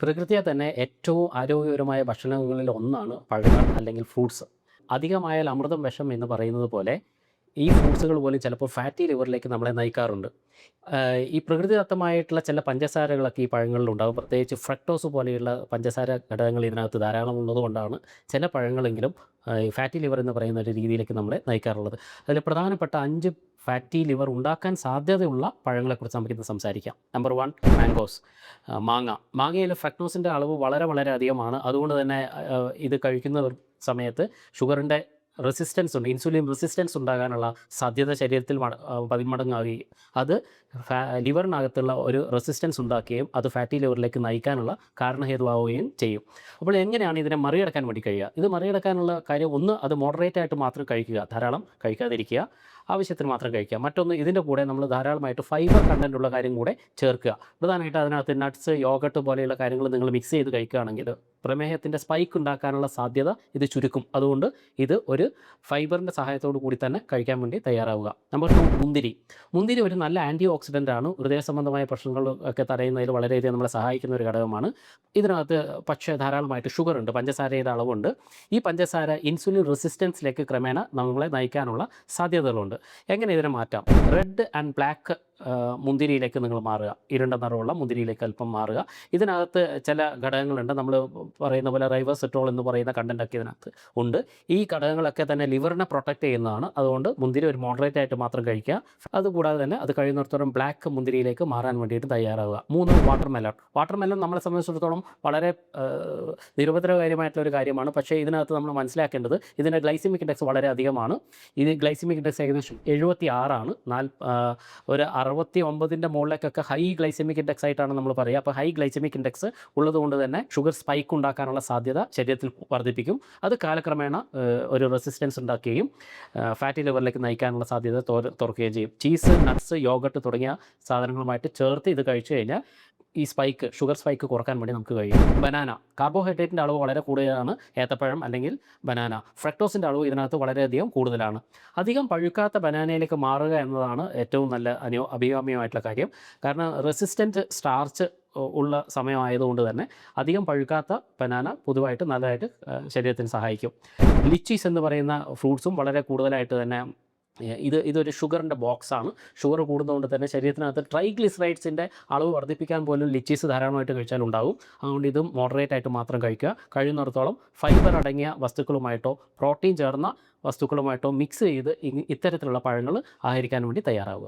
പ്രകൃതിയെ തന്നെ ഏറ്റവും ആരോഗ്യപരമായ ഭക്ഷണങ്ങളിൽ ഒന്നാണ് പഴങ്ങൾ അല്ലെങ്കിൽ ഫ്രൂട്ട്സ്. അധികമായാൽ അമൃതം വിഷം എന്ന് പറയുന്നത് പോലെ ഈ ഫ്രൂട്ട്സുകൾ പോലും ചിലപ്പോൾ ഫാറ്റി ലിവറിലേക്ക് നമ്മളെ നയിക്കാറുണ്ട്. ഈ പ്രകൃതിദത്തമായിട്ടുള്ള ചില പഞ്ചസാരകളൊക്കെ ഈ പഴങ്ങളിലുണ്ടാകും പ്രത്യേകിച്ച് ഫ്രക്ടോസ് പോലെയുള്ള പഞ്ചസാര ഘടകങ്ങൾ ഇതിനകത്ത് ധാരാളം ഉള്ളതുകൊണ്ടാണ് ചില പഴങ്ങളെങ്കിലും ഫാറ്റി ലിവർ എന്ന് പറയുന്ന ഒരു രീതിയിലേക്ക് നമ്മളെ നയിക്കാറുള്ളത്. അതിൽ പ്രധാനപ്പെട്ട അഞ്ച് ഫാറ്റി ലിവർ ഉണ്ടാക്കാൻ സാധ്യതയുള്ള പഴങ്ങളെക്കുറിച്ച് നമുക്കിന്ന് സംസാരിക്കാം. നമ്പർ വൺ മാംഗോസ് മാങ്ങ. മാങ്ങയിൽ ഫക്നോസിന്റെ അളവ് വളരെ വളരെ അധികമാണ്. അതുകൊണ്ട് തന്നെ ഇത് കഴിക്കുന്ന സമയത്ത് ഷുഗറിന്റെ റെസിസ്റ്റൻസ് ഉണ്ട് ഇൻസുലിൻ റെസിസ്റ്റൻസ് ഉണ്ടാകാനുള്ള സാധ്യത ശരീരത്തിൽ പതിന്മടങ്ങാകുകയും അത് ലിവറിനകത്തുള്ള ഒരു റെസിസ്റ്റൻസ് ഉണ്ടാക്കുകയും അത് ഫാറ്റി ലിവറിലേക്ക് നയിക്കാനുള്ള കാരണഹേതുവാവുകയും ചെയ്യും. അപ്പോൾ എങ്ങനെയാണ് ഇതിനെ മറികടക്കാൻ വേണ്ടി കഴിയുക? ഇത് മറികടക്കാനുള്ള കാര്യം ഒന്ന് അത് മോഡറേറ്റ് ആയിട്ട് മാത്രം കഴിക്കുക. ധാരാളം കഴിക്കാതിരിക്കുക. ആവശ്യത്തിന് മാത്രം കഴിക്കുക. മറ്റൊന്ന് ഇതിന്റെ കൂടെ നമ്മൾ ധാരാളമായിട്ട് ഫൈബർ കണ്ടന്റ് ഉള്ള കാര്യം കൂടെ ചേർക്കുക. പ്രധാനമായിട്ട് അതിനകത്ത് നട്ട്സ് യോഗട്ട് പോലെയുള്ള കാര്യങ്ങൾ നിങ്ങൾ മിക്സ് ചെയ്ത് കഴിക്കുകയാണെങ്കിൽ പ്രമേഹത്തിന്റെ സ്പൈക്ക് ഉണ്ടാക്കാനുള്ള സാധ്യത ഇത് ചുരുക്കും. അതുകൊണ്ട് ഇത് ഒരു ഫൈബറിന്റെ സഹായത്തോടു കൂടി തന്നെ കഴിക്കാൻ വേണ്ടി തയ്യാറാവുക. നമ്പർ ടു മുന്തിരി. മുന്തിരി ഒരു നല്ല ആന്റി ഓക്സിഡന്റ് ആണ്. ഹൃദയ സംബന്ധമായ പ്രശ്നങ്ങൾ ഒക്കെ തടയുന്നതിൽ വളരെയധികം നമ്മളെ സഹായിക്കുന്ന ഒരു ഘടകമാണ്. ഇതിനകത്ത് പക്ഷേ ധാരാളമായിട്ട് ഷുഗർ ഉണ്ട്. പഞ്ചസാരയുടെ അളവുണ്ട്. ഈ പഞ്ചസാര ഇൻസുലിൻ റെസിസ്റ്റൻസിലേക്ക് ക്രമേണ നമ്മളെ നയിക്കാനുള്ള സാധ്യതകളുണ്ട്. എങ്ങനെ ഇതിനെ മാറ്റാം? റെഡ് ആൻഡ് ബ്ലാക്ക് മുന്തിരിയിലേക്ക് നിങ്ങൾ മാറുക. ഇരുണ്ട നിറമുള്ള മുന്തിരിയിലേക്ക് അല്പം മാറുക. ഇതിനകത്ത് ചില ഘടകങ്ങളുണ്ട്. നമ്മൾ പറയുന്ന പോലെ റൈവസെറ്റോൾ എന്ന് പറയുന്ന കണ്ടന്റൊക്കെ ഇതിനകത്ത് ഉണ്ട്. ഈ ഘടകങ്ങളൊക്കെ തന്നെ ലിവറിനെ പ്രൊട്ടക്റ്റ് ചെയ്യുന്നതാണ്. അതുകൊണ്ട് മുന്തിരി ഒരു മോഡറേറ്റ് ആയിട്ട് മാത്രം കഴിക്കുക. അതുകൂടാതെ തന്നെ അത് കഴിയുന്നിടത്തോളം ബ്ലാക്ക് മുന്തിരിയിലേക്ക് മാറാൻ വേണ്ടിയിട്ട് തയ്യാറാവുക. മൂന്ന് വാട്ടർ മെലൺ വാട്ടർ മെലൺ നമ്മളെ സംബന്ധിച്ചിടത്തോളം വളരെ നിരുപദ്രവകാര്യമായിട്ടുള്ള ഒരു കാര്യമാണ്. പക്ഷേ ഇതിനകത്ത് നമ്മൾ മനസ്സിലാക്കേണ്ടത് ഇതിന്റെ ഗ്ലൈസിമിക് ഇൻഡെക്സ് വളരെ അധികമാണ്. ഇത് ഗ്ലൈസിമിക് ഇൻഡെക്സ് ഏകദേശം എഴുപത്തി ആറാണ് നാൽ ഒരു ഒരു അറുപത്തി ഒമ്പതിന്റെ മുകളിലേക്കൊക്കെ ഹൈ ഗ്ലൈസമിക് ഇൻഡെക്സ് ആയിട്ടാണ് നമ്മൾ പറയുക. അപ്പോൾ ഹൈ ഗ്ലൈസമിക് ഇൻഡെക്സ് ഉള്ളതുകൊണ്ട് തന്നെ ഷുഗർ സ്പൈക്ക് ഉണ്ടാക്കാനുള്ള സാധ്യത ശരീരത്തിൽ വർദ്ധിപ്പിക്കും. അത് കാലക്രമേണ ഒരു റെസിസ്റ്റൻസ് ഉണ്ടാക്കുകയും ഫാറ്റി ലിവറിലേക്ക് നയിക്കാനുള്ള സാധ്യത തുറക്കുകയും ചെയ്യും. ചീസ് നട്ട്സ് യോഗട്ട് തുടങ്ങിയ സാധനങ്ങളുമായിട്ട് ചേർത്ത് ഇത് കഴിച്ചു കഴിഞ്ഞാൽ ഈ സ്പൈക്ക് ഷുഗർ സ്പൈക്ക് കുറയ്ക്കാൻ വേണ്ടി നമുക്ക് കഴിയും. ബനാന കാർബോഹൈഡ്രേറ്റിന്റെ അളവ് വളരെ കൂടുതലാണ്. ഏത്തപ്പഴം അല്ലെങ്കിൽ ബനാന ഫ്രക്ടോസിന്റെ അളവ് ഇതിനകത്ത് വളരെയധികം കൂടുതലാണ്. അധികം പഴുക്കാത്ത ബനാനയിലേക്ക് മാറുക എന്നതാണ് ഏറ്റവും നല്ല അനു അഭികാമ്യമായിട്ടുള്ള കാര്യം. കാരണം റെസിസ്റ്റന്റ് സ്റ്റാർച്ച് ഉള്ള സമയമായതുകൊണ്ട് തന്നെ അധികം പഴുക്കാത്ത ബനാന പൊതുവായിട്ട് നല്ലതായിട്ട് ശരീരത്തിന് സഹായിക്കും. ലിച്ചീസ് എന്ന് പറയുന്ന ഫ്രൂട്ട്സും വളരെ കൂടുതലായിട്ട് തന്നെ ഇത് ഇതൊരു ഷുഗറിന്റെ ബോക്സാണ്. ഷുഗർ കൂടുന്നതുകൊണ്ട് തന്നെ ശരീരത്തിനകത്ത് ട്രൈഗ്ലിസറൈഡ്സിന്റെ അളവ് വർദ്ധിപ്പിക്കാൻ പോലും ലിച്ചീസ് ധാരാളമായിട്ട് കഴിച്ചാൽ ഉണ്ടാവും അതുകൊണ്ട് ഇതും മോഡറേറ്റ് ആയിട്ട് മാത്രം കഴിക്കുക. കഴിയുന്നിടത്തോളം ഫൈബർ അടങ്ങിയ വസ്തുക്കളുമായിട്ടോ പ്രോട്ടീൻ ചേർന്ന വസ്തുക്കളുമായിട്ടോ മിക്സ് ചെയ്ത് ഇത്തരത്തിലുള്ള പഴങ്ങൾ ആഹരിക്കാൻ വേണ്ടി തയ്യാറാവുക.